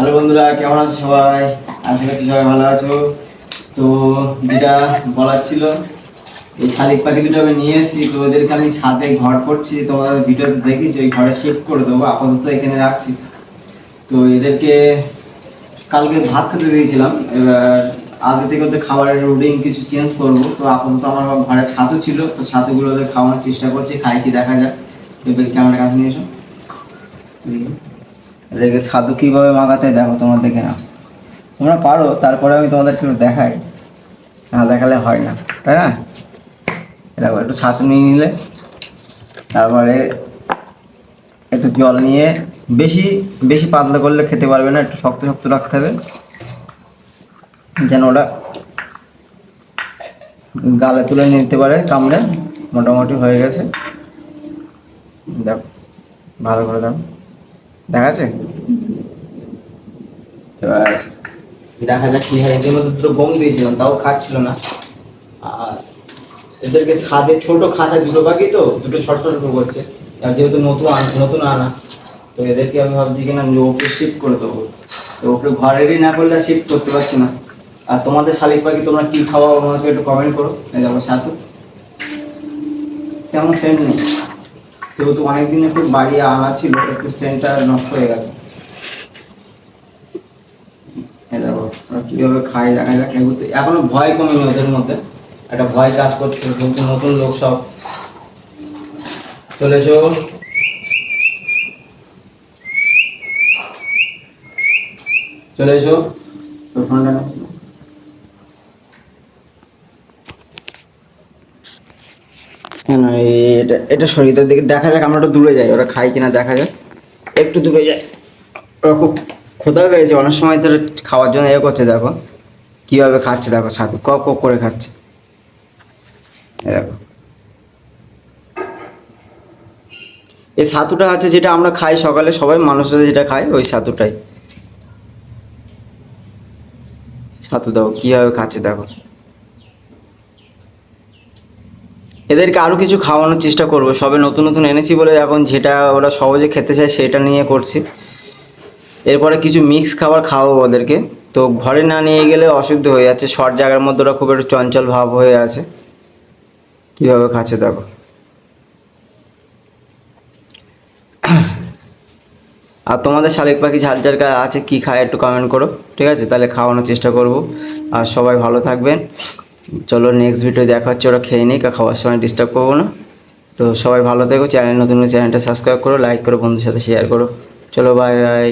Hello বন্ধুরা, কেমন আছো সবাই? আশা করছি সবাই ভালো আছো। তো যেটা বলার ছিল, এই শালিক পাখি দুটো আমি নিয়ে এসেছি। তো ওদেরকে আমি সাথে ঘর করছি, তোমাদের ভিডিওতে দেখিস ওই ঘরে শিফট করে দেবো, আপাতত এখানে রাখছি। তো এদেরকে কালকে ভাত খেতে দিয়েছিলাম, এবার আজ থেকে ওদের খাবারের রুটিন কিছু চেঞ্জ করব। তো আপাতত আমার ঘরে ছাতু ছিল, তো ছাতুগুলো ওদের খাওয়ানোর চেষ্টা করছি, খাই কি দেখা যাক। এবার ক্যামেরার কাছে নিয়ে এসো। এদেরকে ছাতু কীভাবে মাগাতে দেখো তোমার না তোমরা পারো, তারপরে আমি তোমাদেরকে একটু দেখাই। না দেখালে হয় না, তাই না? দেখো, একটু ছাতু নিয়ে নিলে, তারপরে একটু জল নিয়ে বেশি বেশি পাতলা করলে খেতে পারবে না, একটু শক্ত শক্ত রাখতে হবে। যেন ওটা গালে তুলে নিতে পারে, কামড়ে। মোটামুটি হয়ে গেছে। দেখো, ভালো করে দাও দেখা যাচ্ছে? এবার দেখা যাক কি হয়। মধ্যে দুটো গম দিয়েছিলাম তাও খাচ্ছিল না। আর এদেরকে ছাদে ছোট খাঁচা, দুটো পাখি তো, দুটো ছোট ছোট করছে আর যেহেতু নতুন আন- নতুন আনা, তো এদেরকে আমি ভাবছি কিনা ওকে শিফট করে দেবো। তো ওকে ঘরেরই না করলে শিফট করতে পারছি না। আর তোমাদের শালিক পাখি তোমরা কি খাওয়াও, আমাকে একটু কমেন্ট করো। দেখো, সাতু। তেমন সেন্ট নেই? যেহেতু অনেকদিন একটু বাড়ি আনা ছিল, একটু সেন্টটা নষ্ট হয়ে গেছে। খায় দেখা যাক এখনও ভয় কমেনি ওদের মধ্যে। একটা ভয় কাজ করছে, যেহেতু নতুন লোক সব। চলেছো চলে এসো। তোর ফোনটা কেন এটা এটা শরীরের দিকে দেখা যাক, আমরা একটু দূরে যাই, ওরা খাই কিনা, দেখা যাক। একটু দূরে যাই। ওরা খুব ক্ষুধা পেয়েছে, অনেক সময় ওরা খাওয়ার জন্য এ করছে, দেখো। কীভাবে খাচ্ছে, দেখো, সাথে কক কক করে খাচ্ছে। দেখো। এই ছাতুটা আছে যেটা আমরা খাই সকালে, সবাই মানুষরা যেটা খায়, ওই ছাতুটাই ছাতু দাও, কীভাবে খাচ্ছে, দেখো। এদেরকে আরও কিছু খাওয়ানোর চেষ্টা করব। সবে নতুন নতুন এনেছি বলে এখন যেটা ওরা সহজে খেতে চায় সেটা নিয়ে করছি। এরপরে কিছু মিক্স খাবার খাওয়াবো ওদেরকে। তো ঘরে না নিয়ে গেলে অশুদ্ধ হয়ে যাচ্ছে। শর্ট জায়গার মধ্যে ওরা খুব একটু চঞ্চল ভাব হয়ে আছে। কীভাবে খাচ্ছে দেখো। আর তোমাদের শালিক পাখি ঝাড় ঝাড় কা- আছে, কী খায় একটু কমেন্ট করো। ঠিক আছে? তাহলে খাওয়ানোর চেষ্টা করব। আর সবাই ভালো থাকবেন। চলো নেক্সট ভিডিও দেখা হচ্ছে, ওরা খেয়ে নিক আর খাওয়ার সময় ডিস্টার্ব করব না। তো সবাই ভালো থেকো চ্যানেল নতুন চ্যানেলটা সাবস্ক্রাইব করো লাইক করো বন্ধুর সাথে শেয়ার করো। চলো বাই বাই